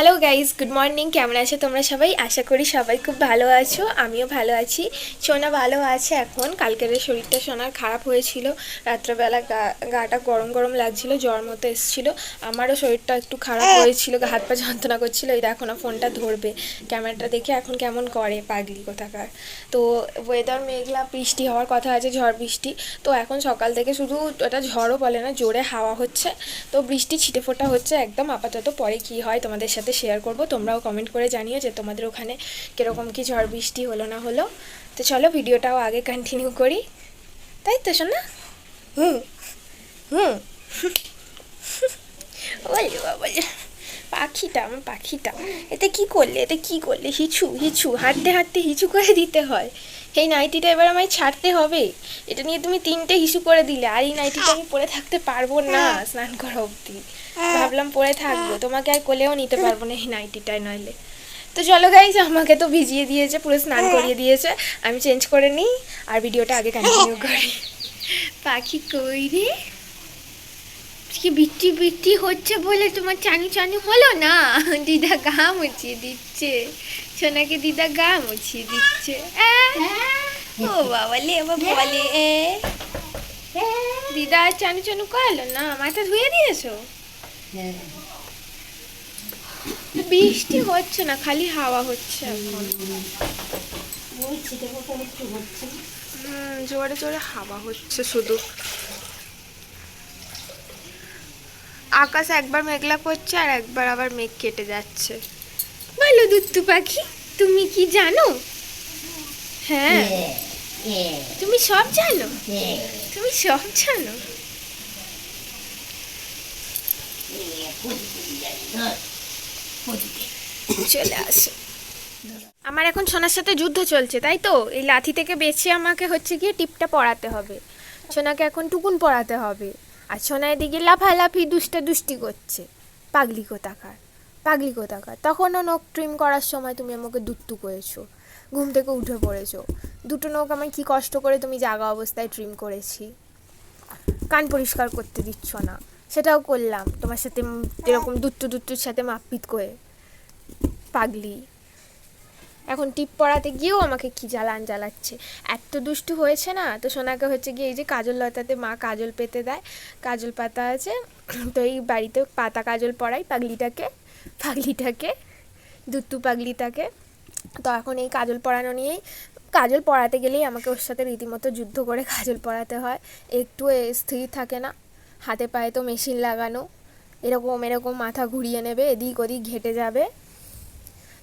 Hello guys good morning কেমন আছো তোমরা সবাই? আশা করি সবাই খুব ভালো আছো, আমিও ভালো আছি। সোনা ভালো আছে এখন। কালকের শরীরটা সোনার খারাপ হয়েছিল, রাত্রেবেলা গা, গাটা গরম গরম লাগছিল, জ্বর মতো এসেছিল। আমারও শরীরটা একটু খারাপ হয়েছিল হাত পা যন্ত্রণা করছিল, এই দেখো না, ফোনটা ধরবে। ক্যামেরাটা দেখে এখন কেমন করে পাগলি কোথাকার। তো ওয়েদার মেঘলা, বৃষ্টি হওয়ার কথা আছে, ঝড় বৃষ্টি। তো এখন সকাল থেকে শুধু ওটা ঝড়ও বলে না, জোরে হাওয়া হচ্ছে। তো বৃষ্টি ছিটে ফোটা হচ্ছে, একদম আপাতত পরে কি হয় তোমাদের সাথে শেয়ার করব। তোমরাও কমেন্ট করে জানিও যে তোমাদের ওখানে কীরকম কি ঝড়, বৃষ্টি হলো না হলো। তো চলো ভিডিওটাও আগে কন্টিনিউ করি। তাই তো শোনা হুম হুম। পাখিটা, আমার পাখিটা। এতে কি করলে, এতে কি করলে? হিচু হিচু, হাঁটতে হাঁটতে হিচু করে দিতে হয়। এই নাইটিটা এবার আমায় ছাড়তে হবে। এটা নিয়ে তুমি তিনটে হিসু করে দিলে আর এই নাইটিটা আমি পরে থাকতে পারব না স্নান করা অবধি। ভাবলাম পরে থাকব তোমাকে আর কোলেও নিতে পারব না এই নাইটিটায় নইলে। তো চলো গাইজ আমাকে তো ভিজিয়ে দিয়েছে পুরো স্নান করিয়ে দিয়েছে। আমি চেঞ্জ করে নিই আর ভিডিওটা আগে কন্টিনিউ করি। পাখি কই রে? কি বৃষ্টি বৃষ্টি হচ্ছে বলে তোমার চানু চানু হলো না? দিদা গা মুছিয়ে দিচ্ছে। সোনাকে দিদা গা মুছিয়ে দিচ্ছে। ও বাবা লে বাবা এ? দিদা আর চানু চানু করালো না? মাথা ধুয়ে দিয়েছ? বৃষ্টি হচ্ছে না খালি হাওয়া হচ্ছে এখন। জোরে জোরে হাওয়া হচ্ছে শুধু। আকাশ একবার মেঘলা করছে আর একবার আবার মেঘ কেটে যাচ্ছে। বলো দুত্তু পাখি তুমি কি জানো? হ্যাঁ। তুমি সব জানো? তুমি সব জানো? চলে আসো। আমার এখন সোনার সাথে যুদ্ধ চলছে তাই তো? এই লাথি থেকে বেছে আমাকে হচ্ছে গিয়ে টিপটা পড়াতে হবে। সোনাকে এখন টুকুন পড়াতে হবে। আর সোনা এদিকে লাফালাফি, দুষ্টা দুষ্টি করছে। পাগলি কোথাকার? পাগলি কোথাকার? তখনও নখ ট্রিম করার সময় তুমি আমাকে দুত্তু করেছ। ঘুম থেকে উঠে পড়েছো। দুটো নখ আমায় কি কষ্ট করে তুমি জাগা অবস্থায় ট্রিম করেছি। কান পরিষ্কার করতে দিচ্ছ না। সেটাও করলাম। তোমার সাথে এরকম দুত্তু দুত্তুর সাথে মারপিট করে। পাগলি। এখন টিপ পড়াতে গিয়েও আমাকে কি জ্বালান জ্বালাচ্ছে? এত দুষ্টু হয়েছে না? তো সোনাকে হচ্ছে গিয়ে এই যে কাজল লতাতে মা কাজল পেতে দেয়। কাজল পাতা আছে। তো এই বাড়িতে পাতা কাজল পড়াই পাগলিটাকে পাগলিটাকে, দুত্তু পাগলিটাকে। তো এখন এই কাজল পড়ানো নিয়েই, কাজল পড়াতে গেলেই আমাকে ওর সাথে রীতিমতো যুদ্ধ করে কাজল পড়াতে হয়। একটু স্থির থাকে না। হাতে পায়ে তো মেশিন লাগানো। এরকম এরকম মাথা ঘুরিয়ে নেবে, এদিক ওদিক ঘেটে যাবে।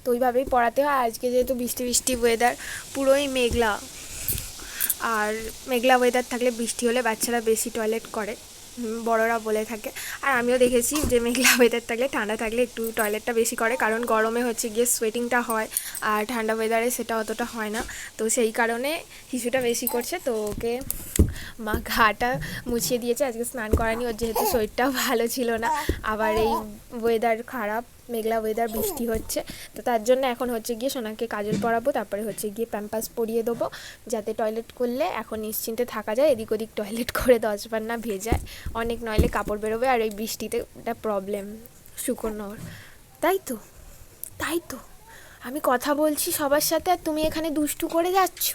তো ওইভাবেই পড়াতে হয়। আজকে যেহেতু বৃষ্টি বৃষ্টি ওয়েদার পুরোই মেঘলা। আর মেঘলা ওয়েদার থাকলে বৃষ্টি হলে বাচ্চারা বেশি টয়লেট করে। বড়রা বলে থাকে। আর আমিও দেখেছি যে মেঘলা ওয়েদার থাকলে, ঠান্ডা থাকলে একটু টয়লেটটা বেশি করে, কারণ গরমে হচ্ছে গিয়ে সোয়েটিংটা হয়, আর ঠান্ডা ওয়েদারে সেটা অতটা হয় না। তো সেই কারণে শিশুটা বেশি করছে, তো ওকে মা ঘাটা মুছিয়ে দিয়েছে, আজকে স্নান করানি ওর যেহেতু শরীরটাও ভালো ছিল না। আবার এই ওয়েদার খারাপ, মেঘলা ওয়েদার বৃষ্টি হচ্ছে। তো তার জন্য এখন হচ্ছে গিয়ে সোনাকে কাজল পরাবো, তারপরে হচ্ছে গিয়ে প্যাম্পাস পরিয়ে দেবো, যাতে টয়লেট করলে এখন নিশ্চিন্তে থাকা যায়, এদিক ওদিক টয়লেট করে দশবার না ভেজায়। অনেক নইলে কাপড় বেরোবে আর এই বৃষ্টিতে একটা প্রবলেম শুকোনোর তাই তো তাই তো। আমি কথা বলছি সবার সাথে আর তুমি এখানে দুষ্টু করে যাচ্ছ?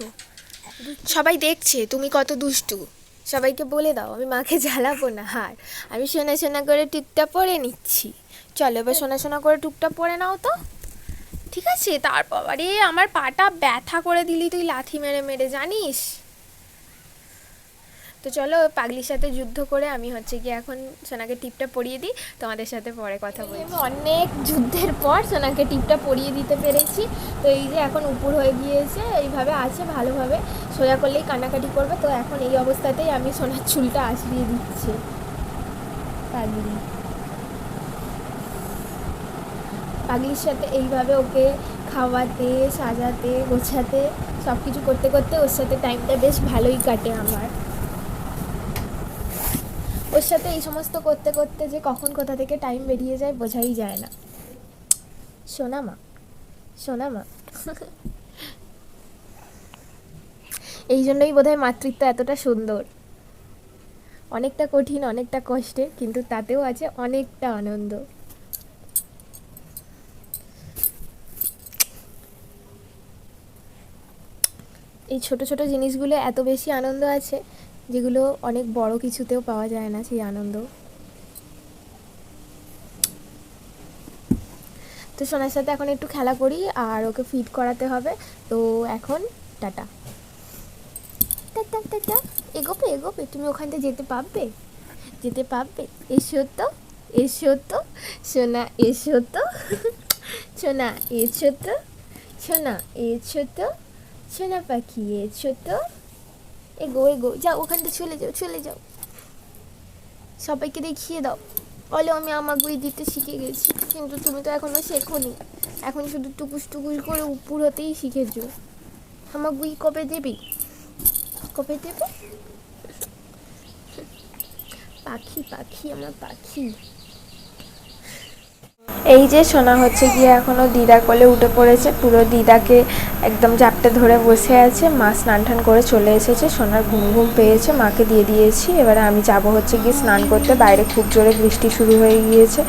সবাই দেখছে, তুমি কত দুষ্টু। সবাইকে বলে দাও, আমি মাকে জ্বালাবো না, হার। আমি সোনা সোনা করে টুকটা পরে নিচ্ছি। চলো, এবার সোনা সোনা করে টুকটা পরে নাও তো। ঠিক আছে, তারপর আমার পাটা ব্যথা করে দিলি তুই লাথি মেরে মেরে, জানিস? তো চলো পাগলির সাথে যুদ্ধ করে আমি হচ্ছে কি এখন সোনাকে টিপটা পরিয়ে দিই। তোমাদের সাথে পরে কথা বলি অনেক যুদ্ধের পর সোনাকে টিপটা পরিয়ে দিতে পেরেছি। তো এই যে এখন উপর হয়ে গিয়েছে, এইভাবে আছে, ভালোভাবে। সোজা করলেই কান্নাকাটি করবে। তো এখন এই অবস্থাতেই আমি সোনার চুলটা আসবিয়ে দিচ্ছি। পাগলি। পাগলির সাথে এইভাবে ওকে খাওয়াতে, সাজাতে, গোছাতে সব কিছু করতে করতে ওর সাথে টাইমটা বেশ ভালোই কাটে আমার। ওর সাথে এই সমস্ত করতে করতে যে কখন কোথা থেকে টাইম বেরিয়ে যায় বোঝাই যায় না। সোনা মা সোনা মা। এই জন্যই বোধহয় মাতৃত্ব এতটা সুন্দর। অনেকটা কঠিন, অনেকটা কষ্টে কিন্তু তাতেও আছে অনেকটা আনন্দ। এই ছোট ছোট জিনিসগুলো এত বেশি আনন্দ আছে যেগুলো অনেক বড় কিছুতেও পাওয়া যায় না সেই আনন্দ। তো সোনার সাথে এখন একটু খেলা করি আর ওকে ফিড করাতে হবে। তো এখন টাটা। টাটা টাটা এগোবে এগোবে। তুমি ওখান থেকে যেতে পারবে। যেতে পারবে। এসো তো এসো তো। সোনা, এসো তো। সোনা, এসো তো। সোনা, এসো তো। সোনা পাখি, এসো তো। এগো এগো, যাও ওখান থেকে চলে যাও চলে যাও। সবাইকে দেখিয়ে দাও। বলে, আমি আমাগুই দিতে শিখে গেছি, কিন্তু তুমি তো এখনও শেখোনি। এখন শুধু টুকুস টুকুস করে উপর হতেই শিখেছো। আমাগুই কবে দেবে? কবে দেবে? পাখি পাখি, আমার পাখি। এই যে সোনা হচ্ছে গিয়ে এখনও দিদা কোলে উঠে পড়েছে, পুরো দিদাকে একদম জাপটে ধরে বসে আছে, মা স্নান টান করে চলে এসেছে, সোনার ঘুম ঘুম পেয়েছে, মাকে দিয়ে দিয়েছি, এবারে আমি যাব হচ্ছে গিয়ে স্নান করতে, বাইরে খুব জোরে বৃষ্টি শুরু হয়ে গিয়েছে,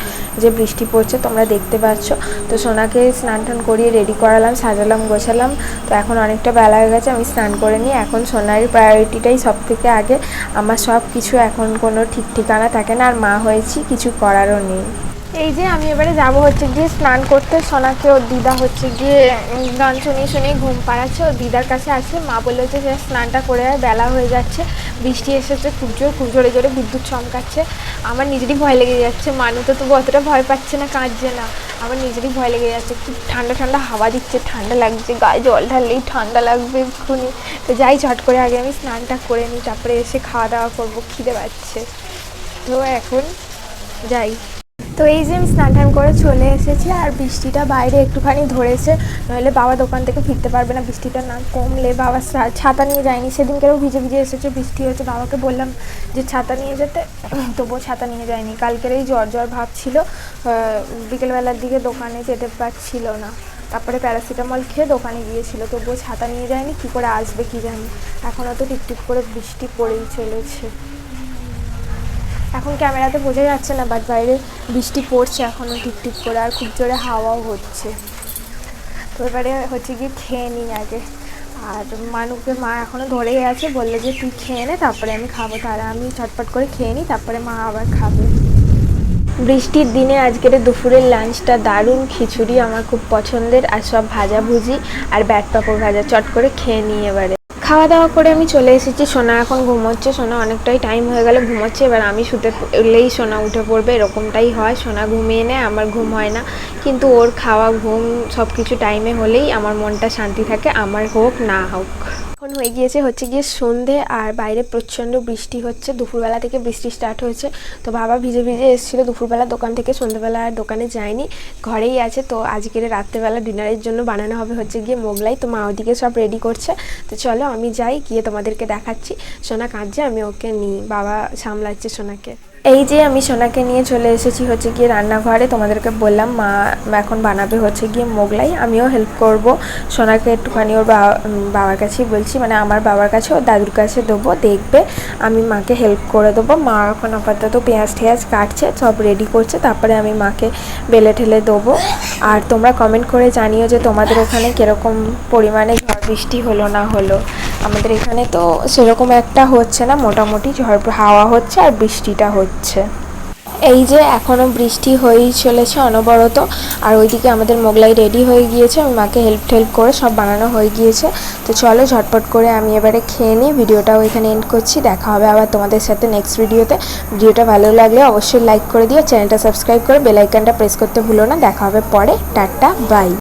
যে বৃষ্টি পড়ছে তোমরা দেখতে পাচ্ছ, তো সোনাকে স্নান টান করিয়ে রেডি করালাম, সাজালাম, গোছালাম, তো এখন অনেকটা বেলা হয়ে গেছে, আমি স্নান করে নিই এখন সোনার প্রায়োরিটিটাই সব থেকে আগে, আমার সব কিছু এখন কোনো ঠিক ঠিকানা থাকে না, আর মা হয়েছি, কিছু করারও নেই। এই যে আমি এবারে যাব হচ্ছে গিয়ে স্নান করতে। সোনাকে ওর দিদা হচ্ছে গিয়ে গান শুনিয়ে শুনিয়ে ঘুম পাড়াচ্ছে। ওর দিদার কাছে আছে মা বলল যে স্নানটা করে আয়, বেলা হয়ে যাচ্ছে। বৃষ্টি এসেছে খুব জোর খুব জোরে জোরে বিদ্যুৎ চমকাচ্ছে। আমার নিজেরই ভয় লেগে যাচ্ছে। মানু তো তবু অতটা ভয় পাচ্ছে না কাঁদছে না। আমার নিজেরই ভয় লেগে যাচ্ছে। খুব ঠান্ডা ঠান্ডা হাওয়া দিচ্ছে ঠান্ডা লাগছে গায়ে জল ঢাললেই ঠান্ডা লাগবে এক্ষুনি। তো যাই ঝট করে আগে আমি স্নানটা করে নিই। তারপরে এসে খাওয়া দাওয়া করব খিদে পাচ্ছে। তো এখন যাই। তো এই যে আমি স্নান টান করে চলে এসেছি, আর বৃষ্টিটা বাইরে একটুখানি ধরেছে, নইলে বাবা দোকান থেকে ফিরতে পারবে না বৃষ্টিটা না কমলে বাবা ছাতা নিয়ে যায়নি সেদিনকেও ভিজে ভিজে এসেছে, বৃষ্টি হয়েছে, বাবাকে বললাম যে ছাতা নিয়ে যেতে, তবুও ছাতা নিয়ে যায়নি, কালকের এই জ্বর জ্বর ভাব ছিল বিকেলবেলার দিকে দোকানে যেতে পারছিল না, তারপরে প্যারাসিটামল খেয়ে দোকানে গিয়েছিল, তবুও ছাতা নিয়ে যায়নি, কী করে আসবে কি জানি, এখনও তো টিপটিপ করে বৃষ্টি পড়েই চলেছে। এখন ক্যামেরাতে বোঝা যাচ্ছে না বাট বাইরে বৃষ্টি পড়ছে এখনও টিপটিপ করে আর খুব জোরে হাওয়াও হচ্ছে। তো এবারে হচ্ছে গিয়ে খেয়ে নিই আগে। আর মানুকে মা এখনও ধরেই আছে, বলল যে তুই খেয়ে নে, তারপরে আমি খাব। তাহলে আমি চটপট করে খেয়ে নিই, তারপরে মা আবার খাবে। বৃষ্টির দিনে আজকের দুপুরের লাঞ্চটা দারুণ। খিচুড়ি আমার খুব পছন্দের, আর সব ভাজাভুজি আর ব্যাট পাপড় ভাজা। চট করে খেয়ে নিই এবারে। খাওয়া দাওয়া করে আমি চলে এসেছি। সোনা এখন ঘুমোচ্ছে। সোনা অনেকটাই টাইম হয়ে গেলে, ঘুমোচ্ছে। এবার আমি শুতে উঠলেই সোনা উঠে পড়বে, এরকমটাই হয়। সোনা ঘুমিয়ে নেয়, আমার ঘুম হয় না। কিন্তু ওর খাওয়া, ঘুম সব কিছু টাইমে হলেই আমার মনটা শান্তি থাকে। আমার হোক, না হোক। এখন হয়ে গিয়েছে হচ্ছে গিয়ে সন্ধে আর বাইরে প্রচণ্ড বৃষ্টি হচ্ছে। দুপুরবেলা থেকে বৃষ্টি স্টার্ট হয়েছে। তো বাবা ভিজে ভিজে এসেছিল দুপুরবেলা দোকান থেকে সন্ধ্যেবেলা আর দোকানে যায়নি। ঘরেই আছে তো আজকের রাত্রেবেলা ডিনারের জন্য বানানো হবে হচ্ছে গিয়ে মোগলাই। তো মা ওদিকে সব রেডি করছে। তো চলো আমি যাই, গিয়ে তোমাদেরকে দেখাচ্ছি। সোনা কাঁদছে, আমি ওকে নিই। বাবা সামলাচ্ছে সোনাকে। এই যে আমি সোনাকে নিয়ে চলে এসেছি হচ্ছে গিয়ে রান্নাঘরে, তোমাদেরকে বললাম, মা এখন বানাবে হচ্ছে গিয়ে মোগলাই, আমিও হেল্প করব। সোনাকে একটুখানি ওর বাবা বাবার কাছেই বলছি মানে আমার বাবার কাছে, ওর দাদুর কাছে দেবো, দেখবে, আমি মাকে হেল্প করে দেবো। মা এখন আপাতত পেঁয়াজ টেয়াজ কাটছে, সব রেডি করছে, তারপরে আমি মাকে বেলে ঠেলে দেবো। আর তোমরা কমেন্ট করে জানিও যে তোমাদের ওখানে কীরকম পরিমাণে ঝড় বৃষ্টি হলো না হলো। আমাদের এখানে তো সেরকম একটা হচ্ছে না, মোটামুটি ঝড় হাওয়া হচ্ছে আর বৃষ্টিটা হচ্ছে। এই যে এখনও বৃষ্টি হয়েই চলেছে অনবরত, আর ওইদিকে আমাদের মোগলাই রেডি হয়ে গিয়েছে, আমি মাকে হেল্প টেল্প করে সব বানানো হয়ে গিয়েছে। তো চলো ঝটপট করে আমি এবারে খেয়ে নিই, ভিডিওটাও এখানে এন্ড করছি, দেখা হবে আবার তোমাদের সাথে নেক্সট ভিডিওতে ভিডিওটা ভালো লাগলে অবশ্যই লাইক করে দিও চ্যানেলটা সাবস্ক্রাইব করে বেলাইকানটা প্রেস করতে ভুলো না, দেখা হবে পরে, টাটা বাই